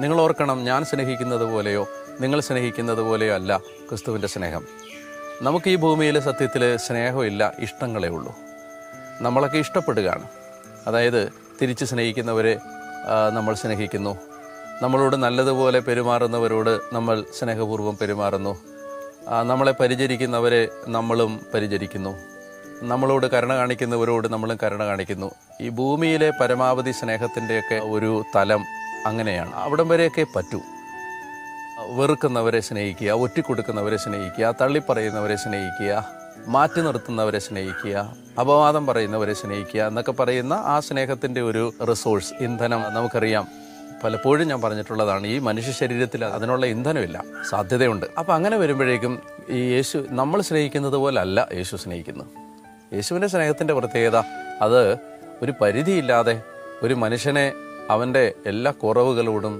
നിങ്ങൾ ഓർക്കണം ഞാൻ സ്നേഹിക്കുന്നത് പോലെയോ നിങ്ങൾ സ്നേഹിക്കുന്നത് പോലെയോ അല്ല ക്രിസ്തുവിന്റെ സ്നേഹം. നമുക്ക് ഈ ഭൂമിയിൽ സത്യത്തിൽ സ്നേഹമില്ല ഇഷ്ടങ്ങളേ ഉള്ളൂ. നമ്മളൊക്കെ ഇഷ്ടപ്പെടുകയാണ്. അതായത് തിരിച്ച് സ്നേഹിക്കുന്നവരെ നമ്മൾ സ്നേഹിക്കുന്നു. നമ്മളോട് നല്ലതുപോലെ പെരുമാറുന്നവരോട് നമ്മൾ സ്നേഹപൂർവം പെരുമാറുന്നു. നമ്മളെ പരിചരിക്കുന്നവരെ നമ്മളും പരിചരിക്കുന്നു. നമ്മളോട് കരുണ കാണിക്കുന്നവരോട് നമ്മളും കരുണ കാണിക്കുന്നു. ഈ ഭൂമിയിലെ പരമാവധി സ്നേഹത്തിന്റെയൊക്കെ ഒരു തലം അങ്ങനെയാണ്. അവിടം വരെയൊക്കെ പറ്റൂ. വെറുക്കുന്നവരെ സ്നേഹിക്കുക ഒറ്റിക്കൊടുക്കുന്നവരെ സ്നേഹിക്കുക തള്ളിപ്പറയുന്നവരെ സ്നേഹിക്കുക മാറ്റി നിർത്തുന്നവരെ സ്നേഹിക്കുക അപവാദം പറയുന്നവരെ സ്നേഹിക്കുക എന്നൊക്കെ പറയുന്ന ആ സ്നേഹത്തിന്റെ ഒരു റിസോഴ്സ് ഇന്ധനം നമുക്കറിയാം. പലപ്പോഴും ഞാൻ പറഞ്ഞിട്ടുള്ളതാണ് ഈ മനുഷ്യ ശരീരത്തിൽ അതിനുള്ള ഇന്ധനമില്ല സാധ്യതയുണ്ട്. അപ്പം അങ്ങനെ വരുമ്പോഴേക്കും ഈ യേശു നമ്മൾ സ്നേഹിക്കുന്നത് പോലല്ല യേശു സ്നേഹിക്കുന്നത്. യേശുവിന്റെ സ്നേഹത്തിന്റെ പ്രത്യേകത അത് ഒരു പരിധിയില്ലാതെ ഒരു മനുഷ്യനെ അവന്റെ എല്ലാ കുറവുകളോടും